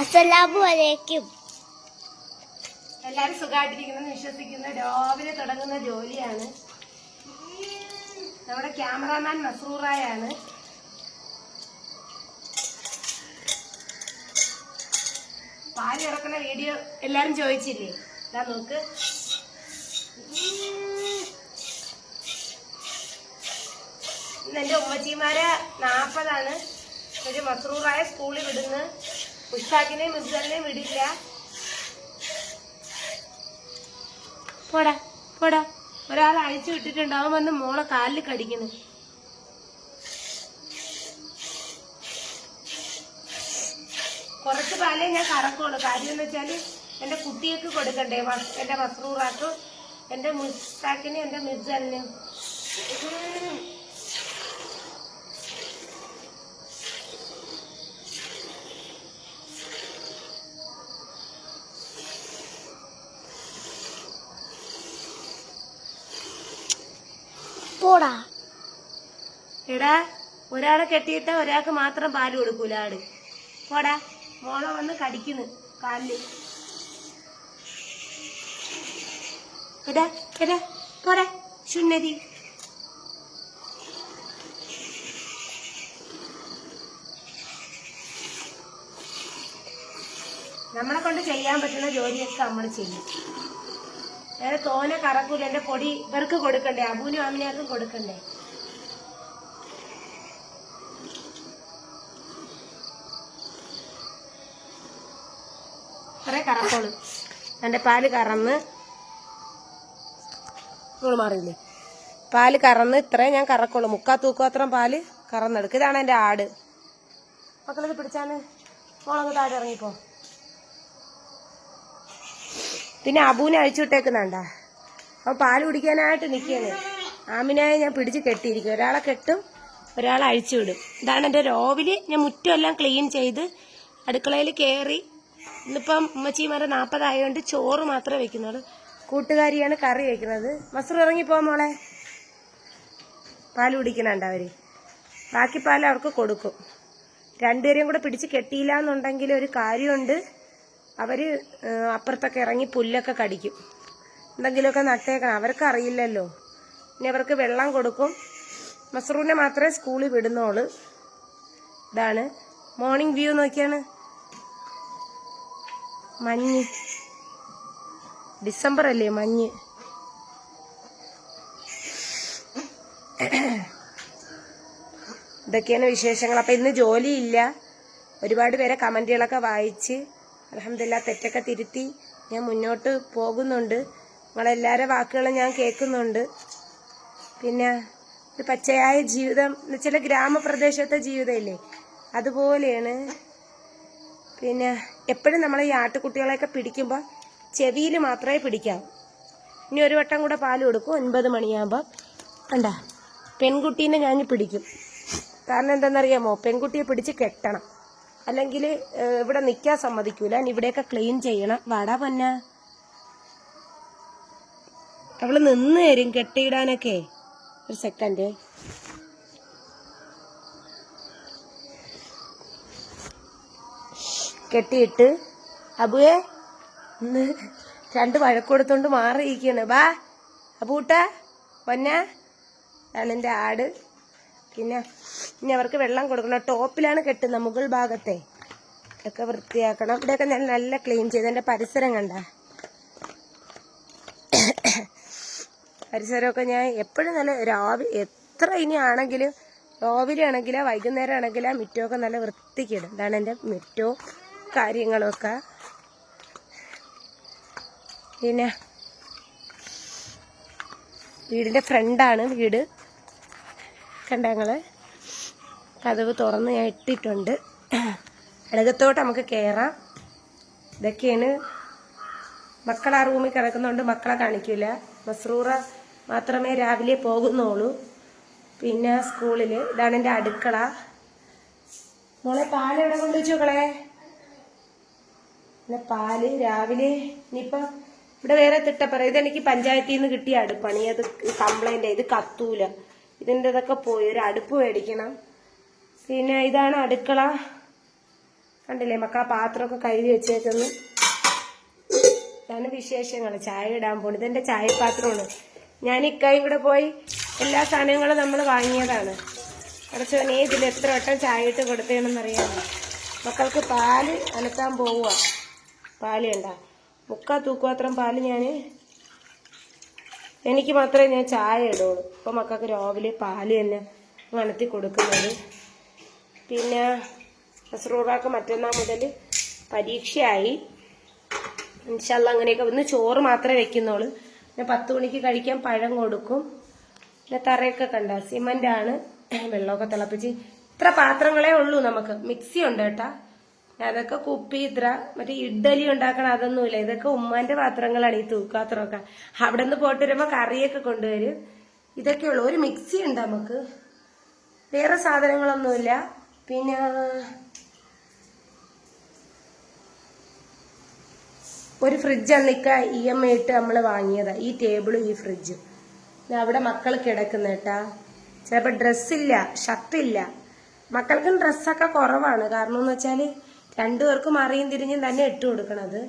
അസ്സലാമു അലൈക്കും. എല്ലാരും സുഖമായിട്ടിരിക്കുന്നെന്ന് വിശ്വസിക്കുന്നു. രാവിലെ തുടങ്ങുന്ന ജോലിയാണ്. നമ്മുടെ ക്യാമറാമാൻ മസൂറായാണ് പാൽ ഇറക്കുന്ന വീഡിയോ എല്ലാരും ചോദിച്ചില്ലേ? ഇതാ നോക്ക്. ഇന്ന് എന്റെ ഉമ്മച്ചിമാരെ നാപ്പതാണ് ഒരു മസറൂറായ സ്കൂളിൽ വിടുന്നു. ഉസ്താക്കിനെയും മിർസലിനെയും വിടില്ല. പോടാ പോടാ. ഒരാൾ അഴിച്ചു വിട്ടിട്ടുണ്ട്. അവൻ വന്ന് മോളെ കാലിൽ കടിക്കുന്നു. കുറച്ച് പാലേ ഞാൻ കറക്കുള്ളൂ. കാര്യം എന്ന് വെച്ചാൽ എന്റെ കുട്ടികൾക്ക് കൊടുക്കണ്ടേ? എന്റെ എന്റെ മസ്റൂറാക്കും എന്റെ മുസ്താക്കിനും എന്റെ മിർജലിനും പോടാ. എടാ ഒരാളെ കെട്ടിയിട്ട ഒരാൾക്ക് മാത്രം പാൽ കൊടുക്കൂല ആട്. പോടാ മോളെ വന്ന് കടിക്കുന്നു കാലിൽ എടാ എടാ പോടാ ശുന്നതി നമ്മളെ കൊണ്ട് ചെയ്യാൻ പറ്റുന്ന ജോലിയൊക്കെ നമ്മൾ ചെയ്യും. വേറെ തോനെ കറക്കൂല. എന്റെ പൊടി ഇവർക്ക് കൊടുക്കണ്ടേ? അബൂനും അമ്മിനാർക്കും കൊടുക്കണ്ടേ? കുറെ കറക്കോൾ. എന്റെ പാൽ കറന്ന് നിങ്ങൾ മാറിയില്ലേ? പാൽ കറന്ന് ഇത്രയും ഞാൻ കറക്കുള്ളൂ. മുക്കാ തൂക്കോത്രം പാൽ കറന്നെടുക്കും. ഇതാണ് എന്റെ ആട്. മക്കളത് പിടിച്ചാൽ മോളങ്ങ് താഴെ ഇറങ്ങിപ്പോ. പിന്നെ അബൂനെ അഴിച്ചു വിട്ടേക്കുന്നുണ്ട? അവൻ പാൽ കുടിക്കാനായിട്ട് നിൽക്കുകയാണ്. ആമിനായി ഞാൻ പിടിച്ച് കെട്ടിയിരിക്കും ഒരാളെ കെട്ടും ഒരാളെ അഴിച്ചു വിടും. ഇതാണ് എന്റെ രോവിൽ. ഞാൻ മുറ്റമെല്ലാം ക്ലീൻ ചെയ്ത് അടുക്കളയിൽ കയറി. ഇന്നിപ്പം ഉമ്മച്ചിമാരെ നാൽപ്പതായതുകൊണ്ട് ചോറ് മാത്രമേ വെക്കുന്നുള്ളൂ കൂട്ടുകാരിയാണ് കറി വെക്കുന്നത്. മസർ ഇറങ്ങിപ്പോ മോളെ. പാൽ കുടിക്കുന്നുണ്ട് അവർ ബാക്കി പാൽ അവർക്ക് കൊടുക്കും. രണ്ടുപേരെയും കൂടെ പിടിച്ച് കെട്ടിയില്ല എന്നുണ്ടെങ്കിൽ ഒരു കാര്യമുണ്ട്. ഏഹ്, അപ്പുറത്തൊക്കെ ഇറങ്ങി പുല്ലൊക്കെ കടിക്കും. എന്തെങ്കിലുമൊക്കെ നട്ടേക്കണം. അവർക്ക് അറിയില്ലല്ലോ ഇനി അവർക്ക് വെള്ളം കൊടുക്കും. മസറൂനെ മാത്രമേ സ്കൂളിൽ വിടുന്നോൾ ഇതാണ്. മോർണിംഗ് വ്യൂ നോക്കിയാണ്. മഞ്ഞ്. ഡിസംബർ അല്ലേ മഞ്ഞ്? ഇതൊക്കെയാണ് വിശേഷങ്ങൾ. അപ്പം ഇന്ന് ജോലിയില്ല. ഒരുപാട് പേരെ കമന്റുകളൊക്കെ വായിച്ച് അലഹമില്ല തെറ്റൊക്കെ തിരുത്തി ഞാൻ മുന്നോട്ട് പോകുന്നുണ്ട്. നിങ്ങളെല്ലാവരുടെ വാക്കുകളും ഞാൻ കേൾക്കുന്നുണ്ട്. പിന്നെ ഒരു പച്ചയായ ജീവിതം എന്ന് വെച്ചാൽ ഗ്രാമപ്രദേശത്തെ ജീവിതമില്ലേ? അതുപോലെയാണ്. പിന്നെ എപ്പോഴും നമ്മൾ ഈ ആട്ടുകുട്ടികളെയൊക്കെ പിടിക്കുമ്പോൾ ചെവിയിൽ മാത്രമേ പിടിക്കാം. ഇനി ഒരു വട്ടം കൂടെ പാൽ കൊടുക്കും ഒൻപത് മണിയാകുമ്പോൾ കണ്ട? പെൺകുട്ടീനെ ഞാൻ പിടിക്കും. കാരണം എന്താണെന്നറിയാമോ? പെൺകുട്ടിയെ പിടിച്ച് കെട്ടണം. അല്ലെങ്കിൽ ഇവിടെ നിൽക്കാൻ സമ്മതിക്കൂല. ഇവിടെയൊക്കെ ക്ലീൻ ചെയ്യണം. വാടാ പൊന്ന. അവൾ നിന്ന് തരും കെട്ടിയിടാനൊക്കെ. ഒരു സെക്കൻഡ് കെട്ടിയിട്ട് അബുവേ ഇന്ന് രണ്ട് വഴക്കൊടുത്തോണ്ട് മാറിയിരിക്കുകയാണ് ബാ അബൂട്ട പൊന്ന. ആണ് എന്റെ ആട്. പിന്നെ ഇനി അവർക്ക് വെള്ളം കൊടുക്കണം. ടോപ്പിലാണ് കെട്ടുന്നത് മുകൾ ഭാഗത്തെ. ഒക്കെ വൃത്തിയാക്കണം. ഇവിടെയൊക്കെ ഞാൻ നല്ല ക്ലീൻ ചെയ്ത്. എന്റെ പരിസരം കണ്ട. പരിസരമൊക്കെ ഞാൻ എപ്പോഴും നല്ല രാവിലെ എത്ര ഇനി ആണെങ്കിലും രാവിലെ ആണെങ്കിലോ വൈകുന്നേരം ആണെങ്കിലോ മിറ്റമൊക്കെ നല്ല വൃത്തിക്കിടും ഇതാണ് എന്റെ മിറ്റവും കാര്യങ്ങളൊക്കെ. പിന്നെ വീടിന്റെ ഫ്രണ്ടാണ് വീട്. കണ്ട കതവ് തുറന്ന് ഞാൻ ഇട്ടിട്ടുണ്ട്. അടകത്തോട്ട് നമുക്ക് കയറാം ഇതൊക്കെയാണ് മക്കൾ ആ റൂമിൽ കിടക്കുന്നതുകൊണ്ട് മക്കളെ കാണിക്കില്ല മസ്രൂറ മാത്രമേ രാവിലെ പോകുന്നുള്ളൂ. പിന്നെ സ്കൂളിൽ ഇതാണ് എന്റെ അടുക്കള. മോളെ പാൽ എവിടെ കൊണ്ടു വെച്ചോക്കളെ പിന്നെ പാൽ രാവിലെ ഇനിയിപ്പം ഇവിടെ വേറെ തിട്ടപ്പറ ഇതെനിക്ക് പഞ്ചായത്തിൽ നിന്ന് കിട്ടിയ അടുപ്പാണ്. ഈ അത് കംപ്ലൈന്റ് ഇത് കത്തൂല. ഇതിന്റെ ഇതൊക്കെ പോയി. ഒരു അടുപ്പ് മേടിക്കണം. പിന്നെ ഇതാണ് അടുക്കള. കണ്ടില്ലേ മക്ക പാത്രമൊക്കെ കഴുകി വെച്ചേക്കുന്നു. ഇതാണ് വിശേഷങ്ങൾ. ചായ ഇടാൻ പോണത് ഇതെന്റെ ചായപാത്രമാണ്. ഞാൻ ഇക്കായും കൂടെ പോയി എല്ലാ സാധനങ്ങളും നമ്മൾ വാങ്ങിയതാണ്. കുറച്ച് നീ ഇതിൽ എത്ര വട്ടം ചായ ഇട്ട് കൊടുത്തേണെന്നറിയാമോ? മക്കൾക്ക് പാൽ അലക്കാൻ പോവുക പാൽ കണ്ട മുക്കാ തൂക്കുപാത്രം പാൽ ഞാൻ എനിക്ക് മാത്രമേ ഞാൻ ചായ ഇടുള്ളൂ. ഇപ്പോൾ മക്കൾക്ക് രാവിലെ പാൽ തന്നെ വണത്തി കൊടുക്കുന്നത്. പിന്നെ മസ്റൂറാക്ക് മറ്റന്നാൾ മുതൽ പരീക്ഷയായി. ഇൻഷല്ല അങ്ങനെയൊക്കെ ഒന്ന് ചോറ് മാത്രമേ വെക്കുന്നുള്ളൂ. പിന്നെ പത്ത് മണിക്ക് കഴിക്കാൻ പഴം കൊടുക്കും. പിന്നെ തറയൊക്കെ കണ്ട സിമന്റ് ആണ് വെള്ളമൊക്കെ തിളപ്പിച്ച് ഇത്ര പാത്രങ്ങളേ ഉള്ളൂ നമുക്ക്. മിക്സി ഉണ്ട് കേട്ടാ. അതൊക്കെ കുപ്പി ഇത്ര മറ്റേ ഇഡ്ഡലി ഉണ്ടാക്കണം അതൊന്നുമില്ല. ഇതൊക്കെ ഉമ്മാന്റെ പാത്രങ്ങളാണ് ഈ തൂക്കാത്രമൊക്കെ അവിടെ നിന്ന് പോയിട്ട് വരുമ്പോ കറിയൊക്കെ കൊണ്ടുവരും. ഇതൊക്കെയുള്ളൂ. ഒരു മിക്സി ഉണ്ട് നമുക്ക്. വേറെ സാധനങ്ങളൊന്നുമില്ല. പിന്നെ ഒരു ഫ്രിഡ്ജ് അന്നിക്ക ഇ എം ഐ ഇട്ട് നമ്മൾ വാങ്ങിയതാണ് ഈ ടേബിളും ഈ ഫ്രിഡ്ജും അവിടെ മക്കൾ കിടക്കുന്ന കേട്ടാ ചിലപ്പോൾ ഡ്രസ്സില്ല ഷർട്ടില്ല മക്കൾക്കും ഡ്രസ്സൊക്കെ കുറവാണ്. കാരണം എന്ന് വെച്ചാൽ രണ്ടുപേർക്കും അറിയും തിരിഞ്ഞും തന്നെ ഇട്ട് കൊടുക്കണത്.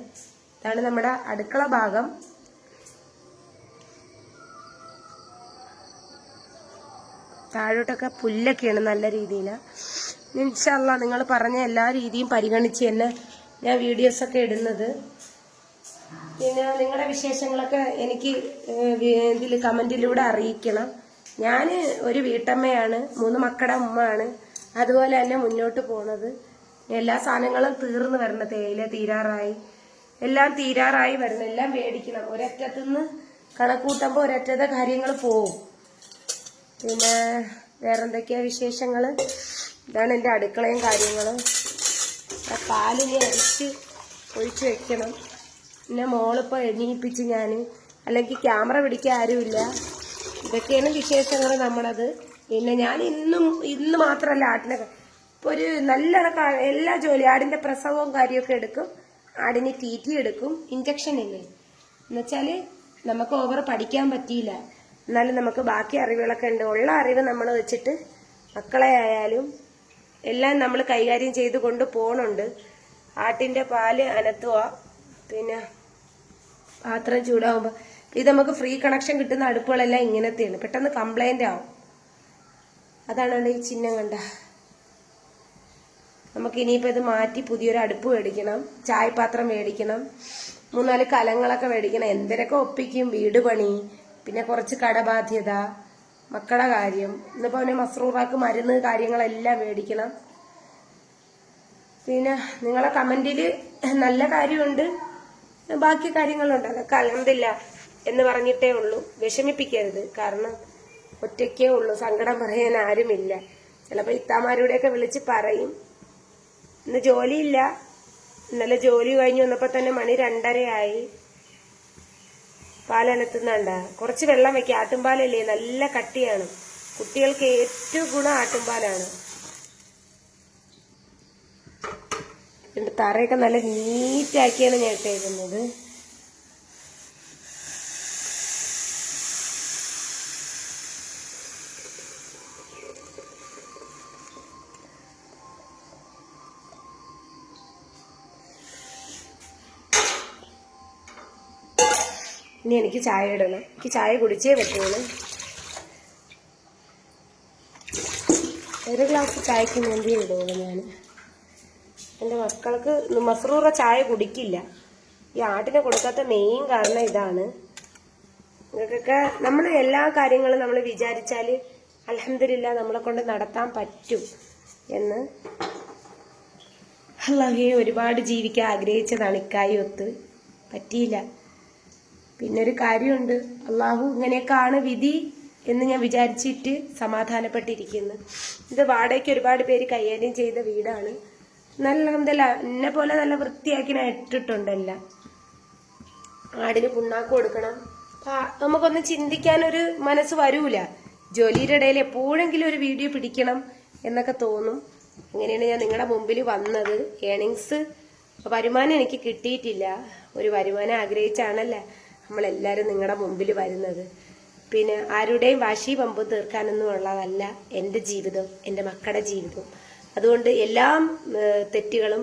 ഇതാണ് നമ്മുടെ അടുക്കള ഭാഗം. താഴോട്ടൊക്കെ പുല്ലൊക്കെയാണ് നല്ല രീതിയിൽ ഇൻഷല്ല നിങ്ങൾ പറഞ്ഞ എല്ലാ രീതിയും പരിഗണിച്ച് തന്നെ ഞാൻ വീഡിയോസൊക്കെ ഇടുന്നത്. പിന്നെ നിങ്ങളുടെ വിശേഷങ്ങളൊക്കെ എനിക്ക് ഇതിൽ കമന്റിലൂടെ അറിയിക്കണം. ഞാൻ ഒരു വീട്ടമ്മയാണ് മൂന്ന് മക്കളുടെ ഉമ്മയാണ്. അതുപോലെ തന്നെ മുന്നോട്ട് പോണത്. എല്ലാ സാധനങ്ങളും തീർന്നു വരണം തേയില തീരാറായി. എല്ലാം തീരാറായി വരണം എല്ലാം മേടിക്കണം. ഒരറ്റത്തു നിന്ന് കണക്കൂട്ടുമ്പോൾ ഒരറ്റത്തെ കാര്യങ്ങൾ പോവും. പിന്നെ വേറെന്തൊക്കെയാ വിശേഷങ്ങൾ ഇതാണ് എന്റെ അടുക്കളയും കാര്യങ്ങളും. ആ പാലിനി അരിച്ച് ഒഴിച്ച് വെക്കണം. പിന്നെ മോളിപ്പോൾ എണീപ്പിച്ച് ഞാൻ അല്ലെങ്കിൽ ക്യാമറ പിടിക്കാൻ ആരുമില്ല. ഇതൊക്കെയാണ് വിശേഷങ്ങൾ നമ്മളത്. പിന്നെ ഞാൻ ഇന്നും ഇന്ന് മാത്രമല്ല ആട്ടിനെ ഇപ്പോൾ ഒരു നല്ല എല്ലാ ജോലി ആടിന്റെ പ്രസവവും കാര്യമൊക്കെ എടുക്കും. ആടിന് തീറ്റി എടുക്കും ഇഞ്ചക്ഷൻ ഇല്ലേ. എന്നുവെച്ചാൽ നമുക്ക് ഓവർ പഠിക്കാൻ പറ്റിയില്ല. എന്നാലും നമുക്ക് ബാക്കി അറിവുകളൊക്കെ ഉണ്ട്. ഉള്ള അറിവ് നമ്മൾ വെച്ചിട്ട് മക്കളെ ആയാലും എല്ലാം നമ്മൾ കൈകാര്യം ചെയ്ത് കൊണ്ട് പോകണുണ്ട് ആട്ടിന്റെ പാൽ അനത്തുക പിന്നെ പാത്രം ചൂടാകുമ്പോൾ ഇത് നമുക്ക് ഫ്രീ കണക്ഷൻ കിട്ടുന്ന അടുപ്പുകളെല്ലാം ഇങ്ങനത്തെയാണ്. പെട്ടെന്ന് കംപ്ലൈന്റ് ആവും. അതാണ് ഈ ചിഹ്നം കണ്ട. നമുക്ക് ഇനിയിപ്പോൾ ഇത് മാറ്റി പുതിയൊരു അടുപ്പ് മേടിക്കണം. ചായപാത്രം മേടിക്കണം. മൂന്നാൽ കലങ്ങളൊക്കെ മേടിക്കണം. എന്തിനൊക്കെ ഒപ്പിക്കും? വീട് പണി. പിന്നെ കുറച്ച് കടബാധ്യത. മക്കളുടെ കാര്യം. ഇന്നിപ്പോൾ അവനെ മസ്റൂറാക്ക് മരുന്ന് കാര്യങ്ങളെല്ലാം മേടിക്കണം. പിന്നെ നിങ്ങളെ കമന്റിൽ നല്ല കാര്യമുണ്ട്. ബാക്കി കാര്യങ്ങളുണ്ട്. അതൊക്കെ അലഹമില്ല എന്ന് പറഞ്ഞിട്ടേ ഉള്ളൂ. വിഷമിപ്പിക്കരുത്. കാരണം ഒറ്റയ്ക്കേ ഉള്ളൂ. സങ്കടം പറയാൻ ആരുമില്ല. ചിലപ്പോൾ ഇത്താമാരോടെയൊക്കെ വിളിച്ച് പറയും. ഇന്ന് ജോലിയില്ല. ഇന്നലെ ജോലി കഴിഞ്ഞ് വന്നപ്പോൾ തന്നെ മണി രണ്ടരയായി. പാലനത്തുന്നുണ്ട കുറച്ച് വെള്ളം വെക്കുക ആട്ടുംപാലല്ലേ? നല്ല കട്ടിയാണ്. കുട്ടികൾക്ക് ഏറ്റവും ഗുണം ആട്ടുംപാലാണ്. ഇതിന്റെ തറയൊക്കെ നല്ല നീറ്റാക്കിയാണ് ഞാൻ ഇട്ടേക്കുന്നത്. ഇനി എനിക്ക് ചായ ഇടണം. എനിക്ക് ചായ കുടിച്ചേ പറ്റുള്ളൂ. ഒരു ഗ്ലാസ് ചായക്ക് വേണ്ടി ഇടുള്ളൂ ഞാൻ എന്റെ മക്കൾക്ക് മസറൂറ ചായ കുടിക്കില്ല. ഈ ആട്ടിനെ കൊടുക്കാത്ത മെയിൻ കാരണം ഇതാണ്. നിങ്ങൾക്കൊക്കെ നമ്മൾ എല്ലാ കാര്യങ്ങളും നമ്മൾ വിചാരിച്ചാൽ അലഹമില്ല നമ്മളെ കൊണ്ട് നടത്താൻ പറ്റും എന്ന് അല്ലാഹെ ഒരുപാട് ജീവിക്കാൻ ആഗ്രഹിച്ചതാണ് ഇക്കായി ഒത്ത്. പറ്റിയില്ല. പിന്നെ ഒരു കാര്യമുണ്ട്. അള്ളാഹു ഇങ്ങനെയൊക്കെയാണ് വിധി എന്ന് ഞാൻ വിചാരിച്ചിട്ട് സമാധാനപ്പെട്ടിരിക്കുന്നു. ഇത് വാടകയ്ക്ക് ഒരുപാട് പേര് കൈകാര്യം ചെയ്ത വീടാണ്. നല്ല എന്തല്ല എന്നെ പോലെ നല്ല വൃത്തിയാക്കി ഞാൻ ഇട്ടിട്ടുണ്ടല്ല. ആടിന് പുണ്ണാക്ക് കൊടുക്കണം. നമുക്കൊന്ന് ചിന്തിക്കാനൊരു മനസ്സ് വരൂല. ജോലിയുടെ ഇടയിൽ എപ്പോഴെങ്കിലും ഒരു വീഡിയോ പിടിക്കണം എന്നൊക്കെ തോന്നും. അങ്ങനെയാണ് ഞാൻ നിങ്ങളുടെ മുമ്പിൽ വന്നത്. ഏണിങ്സ് വരുമാനം എനിക്ക് കിട്ടിയിട്ടില്ല. ഒരു വരുമാനം ആഗ്രഹിച്ചാണല്ലേ? നമ്മളെല്ലാവരും നിങ്ങളുടെ മുമ്പിൽ വരുന്നത്. പിന്നെ ആരുടെയും വാശി പമ്പ് തീർക്കാനൊന്നും ഉള്ളതല്ല എന്റെ ജീവിതം എന്റെ മക്കളുടെ ജീവിതം. അതുകൊണ്ട് എല്ലാം തെറ്റുകളും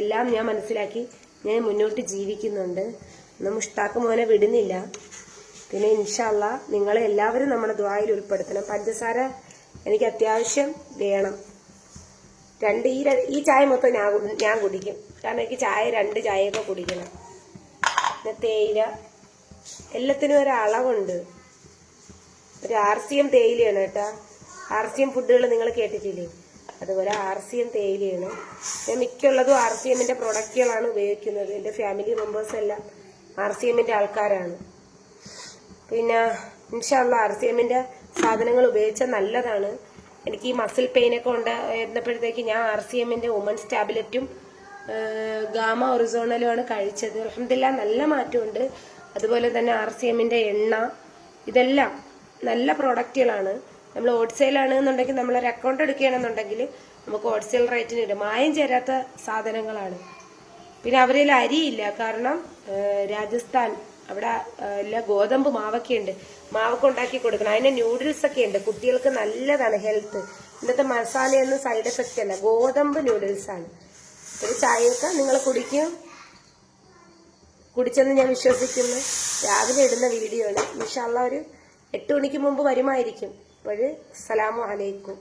എല്ലാം ഞാൻ മനസ്സിലാക്കി ഞാൻ മുന്നോട്ട് ജീവിക്കുന്നുണ്ട്. ഒന്നും മുഷ്താക്ക് മോനെ വിടുന്നില്ല. പിന്നെ ഇൻഷല്ല നിങ്ങൾ എല്ലാവരും നമ്മുടെ ദ്വായിൽ ഉൾപ്പെടുത്തണം. പഞ്ചസാര എനിക്ക് അത്യാവശ്യം വേണം. രണ്ട് ഈ ഈ ചായ മൊത്തം ഞാൻ ഞാൻ കുടിക്കും. കാരണം എനിക്ക് ചായ രണ്ട് ചായയൊക്കെ കുടിക്കണം. പിന്നെ തേയില എല്ലാത്തിനും ഒരു അളവുണ്ട്. ഒരു ആർ സി എം തേയിലയാണ് കേട്ടാ. ആർ സി എം ഫുഡുകൾ നിങ്ങൾ കേട്ടിട്ടില്ലേ? അതുപോലെ ആർ സി എം തേയിലയാണ്. ഞാൻ മിക്കുള്ളതും ആർ സി എമ്മിന്റെ പ്രൊഡക്റ്റുകളാണ് ഉപയോഗിക്കുന്നത്. എന്റെ ഫാമിലി മെമ്പേഴ്സ് എല്ലാം ആർ സി എമ്മിന്റെ ആൾക്കാരാണ്. പിന്നെ ഇൻഷാല്ല ആർ സി എമ്മിന്റെ സാധനങ്ങൾ ഉപയോഗിച്ചാൽ നല്ലതാണ്. എനിക്ക് ഈ മസിൽ പെയിനൊക്കെ ഉണ്ടായിരുന്നപ്പോഴത്തേക്ക് ഞാൻ ആർ സി എമ്മിന്റെ വുമൻസ് ടാബ്ലറ്റും ഗാമ ഒറിസോണലുമാണ് കഴിച്ചത്. അലഹമില്ല നല്ല മാറ്റമുണ്ട്. അതുപോലെ തന്നെ ആർ സി എമ്മിന്റെ എണ്ണ ഇതെല്ലാം നല്ല പ്രോഡക്റ്റുകളാണ് നമ്മൾ ഹോൾസെയിലാണ് എന്നുണ്ടെങ്കിൽ നമ്മളൊരു അക്കൗണ്ട് എടുക്കുകയാണെന്നുണ്ടെങ്കിൽ നമുക്ക് ഹോൾസെയിൽ റേറ്റിന് ഇടും മായം ചേരാത്ത സാധനങ്ങളാണ്. പിന്നെ അവരിൽ അരിയില്ല. കാരണം രാജസ്ഥാൻ അവിടെ എല്ലാ ഗോതമ്പ് മാവൊക്കെ ഉണ്ട്. മാവൊക്കെ ഉണ്ടാക്കി കൊടുക്കണം. അതിന് ന്യൂഡിൽസ് ഒക്കെ ഉണ്ട്. കുട്ടികൾക്ക് നല്ലതാണ് ഹെൽത്ത് ഇന്നത്തെ മസാലയൊന്നും സൈഡ് എഫക്റ്റ് അല്ല. ഗോതമ്പ് ന്യൂഡിൽസ് ആണ്. ഒരു ചായയൊക്കെ നിങ്ങൾ കുടിക്കും കുടിച്ചെന്ന് ഞാൻ വിശ്വസിക്കുന്നു. രാവിലെ ഇടുന്ന വീഡിയോ ആണ് ഇൻഷാല്ല ഒരു എട്ട് മണിക്ക് മുമ്പ് വരുമായിരിക്കും. അപ്പോൾ സലാമു അലൈക്കും.